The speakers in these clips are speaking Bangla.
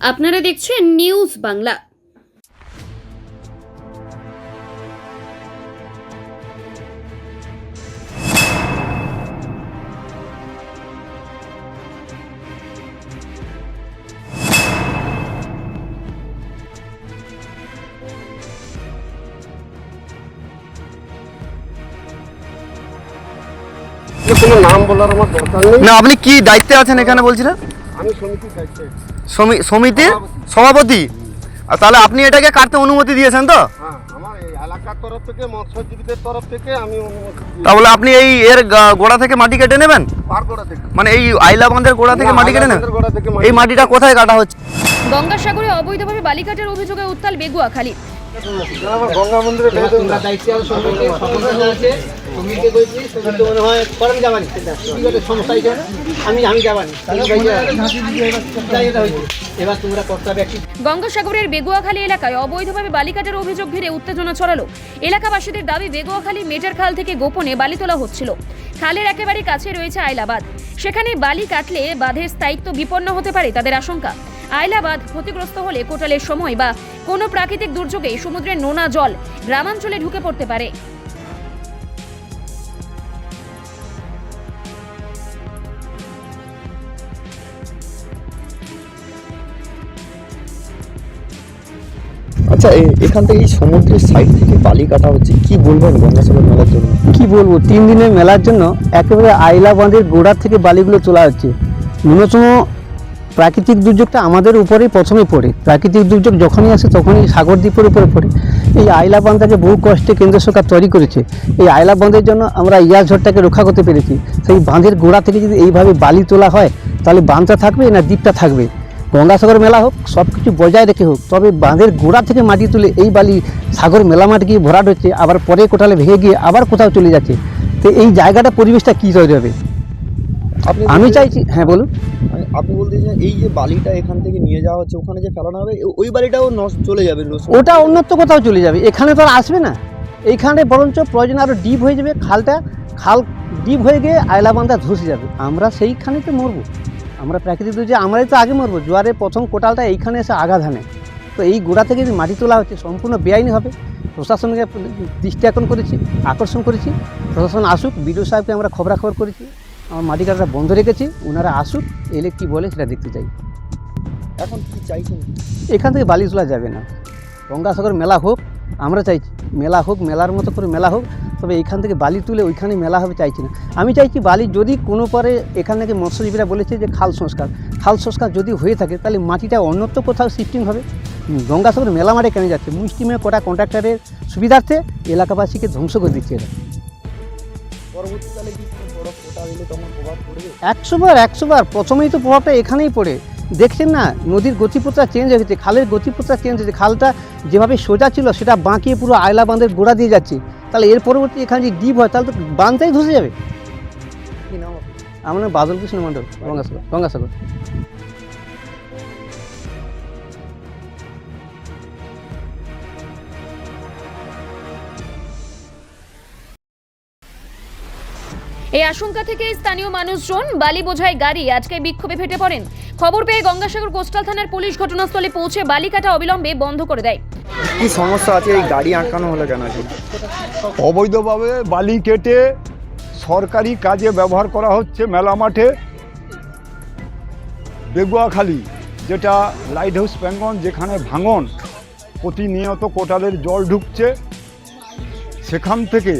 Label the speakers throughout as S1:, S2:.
S1: আপনারা দেখছেন নিউজ বাংলা
S2: কোনো নাম বলার আমার দরকার নেই।
S3: না আপনি কি দায়িত্বে আছেন এখানে বলছিলেন
S2: আমি সমিতির দায়িত্বে আছি।
S3: সমি- সমিতির সভাপতি? তাহলে আপনি এটাকে কাটতে অনুমতি দিয়েছেন তো?
S2: হ্যাঁ আমার এই এলাকার তরফ থেকে মৎস্যজীবীদের তরফ থেকে আমি
S3: তাহলে আপনি এই এর গোড়া থেকে মাটি কেটে নেবেন? মানে এই আইলা বাঁধের গোড়া থেকে মাটি কেটে নেবেন?
S2: গোড়া থেকে
S3: এই মাটিটা কোথায় কাটা হচ্ছে?
S1: গঙ্গাসাগরে অবৈধভাবে বালিকাটের অভিযোগে উত্তাল বেগুয়াখালী।
S2: গঙ্গা মন্দিরে
S1: গঙ্গাসাগরের বেগুয়াখালী এলাকায় অবৈধভাবে বালিকাটের অভিযোগ ঘিরে উত্তেজনা ছড়ালো। এলাকাবাসীদের দাবি, বেগুয়াখালী মেটার খাল থেকে গোপনে বালি তোলা হচ্ছিল। খালের একেবারে কাছে রয়েছে আইলাবাদ। সেখানে বালি কাটলে বাঁধের স্থায়িত্ব বিপন্ন হতে পারে তাদের আশঙ্কা। আইলাবাদ ক্ষতিগ্রস্ত হলে কোটালের সময় বা কোনো প্রাকৃতিক দুর্যোগে সমুদ্রের নোনা জল গ্রামাঞ্চলে ঢুকে পড়তে পারে।
S4: এখান থেকে এই সমুদ্রের সাইড থেকে বালি কাটা হচ্ছে। কি বলবেন গঙ্গাসাগর মেলার জন্য?
S5: কি বলব? তিন দিনের মেলার জন্য একেবারে আইলা বাঁধের গোড়ার থেকে বালিগুলো তোলা হচ্ছে। ন্যূনতম প্রাকৃতিক দুর্যোগটা আমাদের উপরেই প্রথমে পড়ে। প্রাকৃতিক দুর্যোগ যখনই আসে তখনই সাগর দ্বীপের উপরে পড়ে। এই আইলা বাঁধটাকে বহু কষ্টে কেন্দ্র সরকার তৈরি করেছে। এই আইলা বাঁধের জন্য আমরা ইয়াস ঝড়টাকে রক্ষা করতে পেরেছি। সেই বাঁধের গোড়া থেকে যদি এইভাবে বালি তোলা হয়, তাহলে বাঁধটা থাকবে না দ্বীপটা থাকবে? গঙ্গাসাগর মেলা হোক সব কিছু বজায় রেখে হোক তবে বাঁধের গোড়া থেকে মাটি তুলে এই বালি সাগর মেলা মাঠ গিয়ে ভরাট হচ্ছে আবার পরে কোটালে ভেঙে গিয়ে আবার কোথাও চলে যাচ্ছে। তো এই জায়গাটা পরিবেশটা কী তৈরি হবে? আমি চাইছি হ্যাঁ বলুন।
S4: মানে আপনি বলতে চাইছেন এই যে বালিটা এখান থেকে নিয়ে যাওয়া হচ্ছে ওখানে যে ফেলানো হবে ওই বালিটাও নষ্ট চলে যাবে
S5: ওটা অন্যত্র কোথাও চলে যাবে এখানে তো আর আসবে না। এইখানে বরঞ্চ প্রয়োজন আরও ডিপ হয়ে যাবে খালটা খাল ডিপ হয়ে গিয়ে আয়লা আয়লাবান্ধা ধসে যাবে। আমরা সেইখানেই তো মরবো। আমরা প্রাকৃতিক দুর্যোগে আমরাই তো আগে মরবো। জোয়ারের প্রথম কোটালটা এইখানে এসে আঘাত হানে। তো এই গোড়া থেকে যদি মাটি তোলা হচ্ছে সম্পূর্ণ বেআইনি হবে। প্রশাসনকে দৃষ্টি আকর্ষণ করেছি আকর্ষণ করেছি। প্রশাসন আসুক বিডিও সাহেবকে আমরা খবরাখবর করেছি। আমার মাটি কাটাটা বন্ধ রেখেছি ওনারা আসুক এলে কী বলে সেটা দেখতে চাই।
S4: এখন কি চাইছেন?
S5: এখান থেকে বালি তোলা যাবে না। গঙ্গাসাগর মেলা হোক আমরা চাইছি মেলা হোক মেলার মতো করে মেলা হোক তবে এখান থেকে বালি তুলে ওইখানে মেলা হবে চাইছি না। আমি চাইছি বালি যদি কোনো পরে এখান থেকে মৎস্যজীবীরা বলেছে যে খাল সংস্কার খাল সংস্কার যদি হয়ে থাকে তাহলে মাটিটা অন্যত্র কোথাও শিফটিং হবে। গঙ্গাসাগর মেলা মাঠে কেন যাচ্ছে? মুষ্টিমে কটা কন্ট্রাক্টরের সুবিধার্থে এলাকাবাসীকে ধ্বংস করে দিচ্ছে এরা। একশো বার প্রথমেই তো প্রভাবটা এখানেই পড়ে। দেখছেন না? নদীর গতিপথটা চেঞ্জ হয়ে গেছে, খালের গতিপথটা চেঞ্জ হয়েছে খালটা যেভাবে সোজা ছিল সেটা বাঁকিয়ে পুরো আয়লা বাঁধের গোড়া দিয়ে যাচ্ছে। তাহলে এর পরবর্তী এখানে যদি ডিপ হয়, তাহলে তো বাঁধটাই ধসে যাবে? আমার নাম বাদল কৃষ্ণ মণ্ডল, গঙ্গাসাগর গঙ্গাসাগর।
S1: এই আশঙ্কা থেকে স্থানীয় মানুষজন বালি বোঝাই গাড়ি। আজকে বিক্ষোভে ফেটে পড়েন। খবর পেয়ে গঙ্গাসাগর কোস্টাল থানার পুলিশ ঘটনাস্থলে পৌঁছে বালি কাটা অবিলম্বে বন্ধ করে দেয়।
S4: কি সমস্যা আছে? এই গাড়ি আটকানো হলো কেন
S6: অবৈধভাবে বালি কেটে সরকারি কাজে ব্যবহার করা হচ্ছে মেলা মাঠে। বেগুয়াখালী যেটা লাইট হাউস প্যাঙ্গন যেখানে ভাঙন প্রতিনিয়ত কোটালের জল ঢুকছে। সেখান থেকে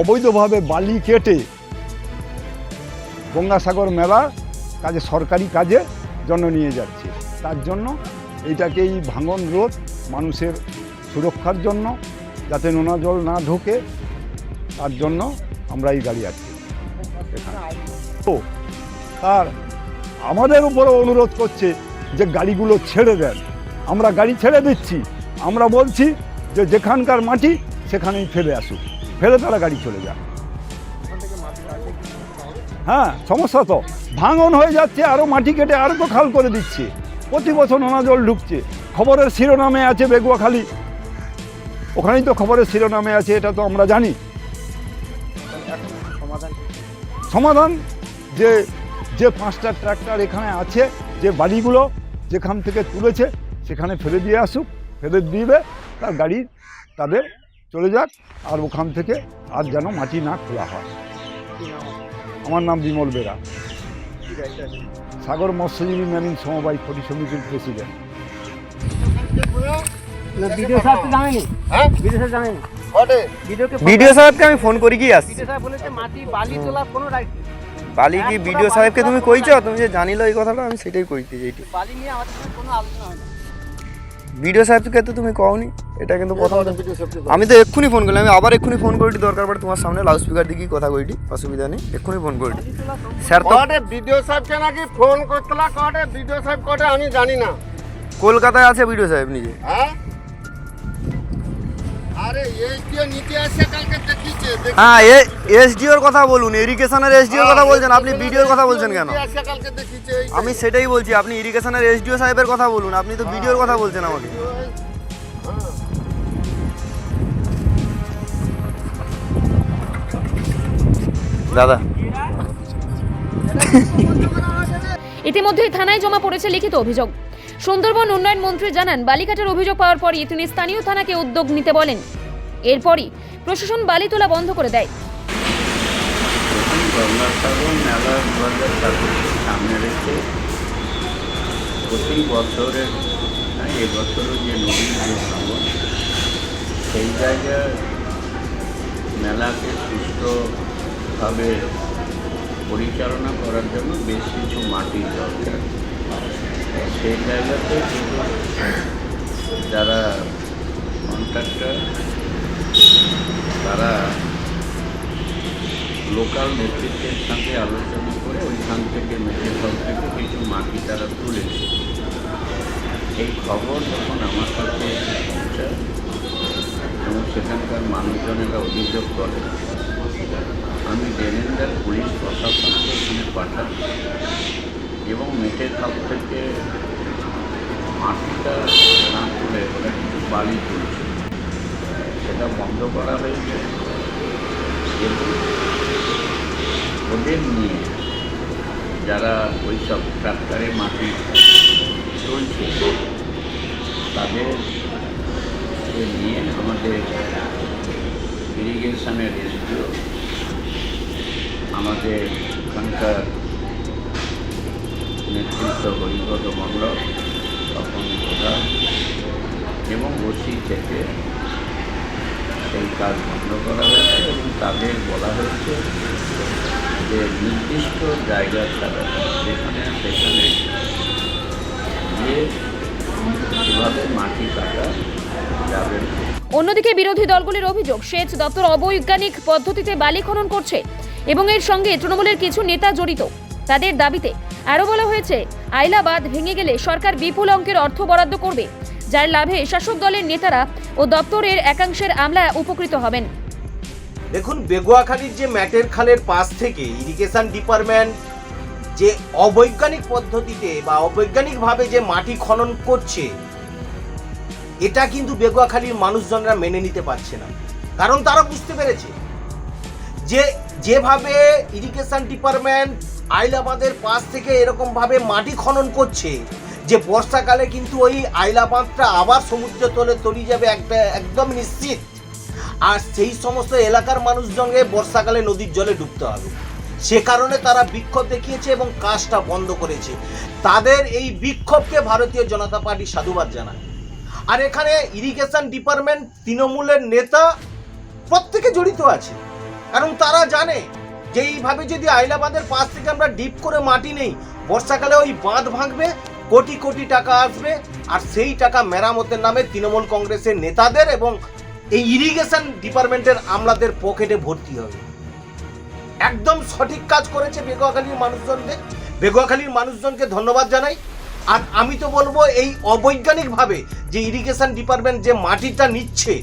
S6: অবৈধভাবে বালি কেটে গঙ্গাসাগর মেলা কাজে, সরকারি কাজে জন্য নিয়ে যাচ্ছে। তার জন্য এইটাকে এই ভাঙন রোধ, মানুষের সুরক্ষার জন্য যাতে নোনা জল না ঢোকে, তার জন্য আমরা এই গাড়ি আছি। তো তার আমাদের উপরে অনুরোধ করছে যে গাড়িগুলো ছেড়ে দেন। আমরা গাড়ি ছেড়ে দিচ্ছি। আমরা বলছি যে যেখানকার মাটি, সেখানেই ফেলে আসুক। ফেলে তারা গাড়ি চলে যাক। হ্যাঁ সমস্যা তো। ভাঙন হয়ে যাচ্ছে আরও মাটি কেটে আরও তো খাল করে দিচ্ছে। প্রতি বছর নোনা জল ঢুকছে। খবরের শিরোনামে আছে বেগুয়াখালী। ওখানেই তো খবরের শিরোনামে আছে, এটা তো আমরা জানি। সমাধান যে যে পাঁচটা ট্র্যাক্টর এখানে আছে, যে বাড়িগুলো যেখান থেকে তুলেছে, সেখানে ফেলে দিয়ে আসুক ফেরত দিবে, তার গাড়ি তাদের চলে যাক, আর ওখান থেকে আর যেন মাটি না খোলা হয়। আমার নাম বিমল বেরা। সাগর মৎস্যজীবী মেরিন সমবায় ক্ষতি সমিতির প্রেসিডেন্ট
S5: ভিডিও
S2: হ্যাঁ?
S5: ভিডিও
S3: সাহেবকে আমি ফোন করি কি আসছি
S5: ভিডিও সাহেব বলেছে মাটি বালি
S3: কি বিডিও সাহেবকে তুমি কইছো? তুমি যে জানিলো এই কথাটা আমি সেটাই কইতে এইটি
S5: বালি নিয়ে আমাদের কোনো আলোচনা হয় না
S3: বিডিও সাহেবকে তো তুমি কওনি এটা কিন্তু প্রথম আমি তো এক্ষুনি ফোন করলাম আমি আবার এক্ষুনি ফোন করিটি দরকার পড়ে তোমার সামনে লাউড স্পিকার দিয়ে কথা কইটি অসুবিধা নেই এক্ষুনি ফোন করিটি। স্যার তো
S2: ভিডিও সাহেবকে নাকি ফোন করতলা কটে ভিডিও সাহেব কটে আমি জানি না।
S3: কলকাতায় আছে ভিডিও সাহেব নিজে।
S2: হ্যাঁ?
S3: হ্যাঁ এ এসডিওর কথা বলুন ইরিগেশনের এসডিওর কথা বলছেন আপনি বিডিওর কথা বলছেন কেন। আমি সেটাই বলছি আপনি ইরিগেশনের এসডিও সাহেবের কথা বলুন আপনি তো বিডিওর কথা বলছেন আমাকে। দাদা।
S1: ইতিমধ্যেই থানায় জমা পড়েছে লিখিত অভিযোগ। সুন্দরবন উন্নয়ন মন্ত্রী জানান, বালিঘাটের অভিযোগ পাওয়ার পরই তিনি স্থানীয় থানাকে উদ্যোগ নিতে বলেন। এরপরই প্রশাসন বালি তোলা বন্ধ করে দেয়।
S7: সেই জায়গায় মেলাকে সুষ্ঠুভাবে পরিচালনা করার জন্য বেশ কিছু মাটির দরকার। সেই জায়গাতে যারা কন্ট্রাক্টর তারা লোকাল নেতৃত্বের সঙ্গে আলোচনা করে ওইখান থেকে মেটেফল থেকে কিছু মাটি তারা তুলেছে এই খবর যখন আমার কাছে এবং সেখানকার মানুষজনেরা অভিযোগ করে, আমি ডেনেন্দার পুলিশ প্রশাসনকে এখানে পাঠাই এবং মেটের খাপ থেকে মাটিটা না তুলে ওরা কিছু বালি তুলছে। সেটা বন্ধ করা হয়েছে। এবং ওদের নিয়ে যারা ওই সব ট্রাক্টরে মাটি চলছে তাদের নিয়ে আমাদের ইরিগেশনের এসডিও আমাদের ওখানকার নেতৃত্ব হরিপদ মণ্ডল তখন প্রধান এবং ওসি থেকে সেই কাজ বন্ধ করা হয়েছে এবং তাদের বলা হয়েছে যে নির্দিষ্ট জায়গা ছাড়া যেখানে সেখানে গিয়ে মাটি কাটা যাবে।
S1: অন্যদিকে বিরোধী দলগুলির অভিযোগ, সেচ দপ্তর অবৈজ্ঞানিক পদ্ধতিতে বালি খনন করছে এবং এর সঙ্গে তৃণমূলের কিছু নেতা জড়িত। তাদের দাবিতে আরও বলা হয়েছে, আইলাবাদ ভেঙে গেলে সরকার বিপুল অঙ্কের অর্থ বরাদ্দ করবে, যার লাভে শাসক দলের নেতারা ও দপ্তরের একাংশের আমলা উপকৃত হবেন।
S8: দেখুন, বেগুয়াখালীর যে ম্যাটের খালের পাশ থেকে ইরিগেশন ডিপার্টমেন্ট যে অবৈজ্ঞানিক পদ্ধতিতে বা অবৈজ্ঞানিকভাবে যে মাটি খনন করছে, এটা কিন্তু বেগুয়াখালীর মানুষজনরা মেনে নিতে পারছে না। কারণ তারা বুঝতে পেরেছে যে যেভাবে ইরিগেশন ডিপার্টমেন্ট আইলাবাদের পাশ থেকে এরকমভাবে মাটি খনন করছে যে বর্ষাকালে কিন্তু ওই আইলা বাঁধটা আবার সমুদ্র তলে তলিয়ে যাবে একটা একদম নিশ্চিত। আর সেই সমস্ত এলাকার মানুষজনকে বর্ষাকালে নদীর জলে ডুবতে হবে। সে কারণে তারা বিক্ষোভ দেখিয়েছে এবং কাজটা বন্ধ করেছে। তাদের এই বিক্ষোভকে ভারতীয় জনতা পার্টি সাধুবাদ জানায়। আর এখানে ইরিগেশন ডিপার্টমেন্ট তৃণমূলের নেতা প্রত্যেকে জড়িত আছে। কারণ তারা জানে যে এইভাবে যদি আইলাবাদের পাশ থেকে আমরা ডিপ করে মাটি নেই, বর্ষাকালে ওই বাঁধ ভাঙবে, কোটি কোটি টাকা আসবে, আর সেই টাকা মেরামতের নামে তৃণমূল কংগ্রেসের নেতাদের এবং এই ইরিগেশন ডিপার্টমেন্টের আমলাদের পকেটে ভর্তি হবে। একদম সঠিক কাজ করেছে বেগুয়াখালীর মানুষজনকে। বেগুয়াখালীর মানুষজনকে ধন্যবাদ জানাই। আর আমি তো বলব এই অবৈজ্ঞানিকভাবে যে ইরিগেশন ডিপার্টমেন্ট যে মাটিটা নিচ্ছে,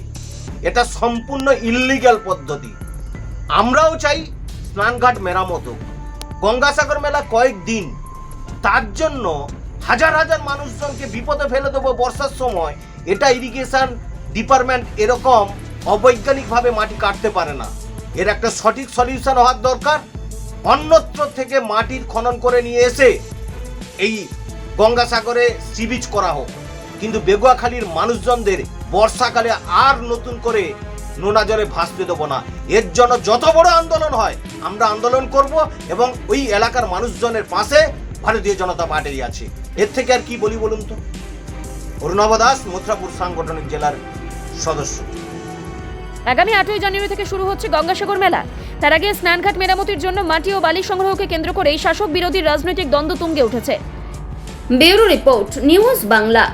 S8: এটা সম্পূর্ণ ইল্লিগ্যাল পদ্ধতি। আমরাও চাই স্নানঘাট মেরামত। গঙ্গাসাগর মেলা কয়েকদিন। তার জন্য হাজার হাজার মানুষজনকে বিপদে ফেলে দেবো বর্ষার সময়। এটা ইরিগেশন ডিপার্টমেন্ট এরকম অবৈজ্ঞানিকভাবে মাটি কাটতে পারে না। এর একটা সঠিক সলিউশন হওয়ার দরকার। অন্যত্র থেকে মাটির খনন করে নিয়ে এসে এই গঙ্গাসাগরে সি বিচ করা হোক। কিন্তু বেগুয়াখালীর মানুষজনদের বর্ষাকালে আর নতুন করে নোনা জলে ভাসতে দেবো না। এর জন্য যত বড় আন্দোলন হয় আমরা আন্দোলন করব এবং ওই এলাকার মানুষজনের পাশে ভারতীয় জনতা পার্টি আছে। এর থেকে আর কি বলি বলুন তো? অরুণব দাস মথুরাপুর সাংগঠনিক জেলার সদস্য।
S1: আগামী আটই জানুয়ারি থেকে শুরু হচ্ছে গঙ্গাসাগর মেলা। তার আগে স্নানঘাট মেরামতির জন্য মাটি ও বালি সংগ্রহকে কেন্দ্র করে শাসক বিরোধী রাজনৈতিক দ্বন্দ্ব তুঙ্গে উঠেছে। Bureau report news Bangla.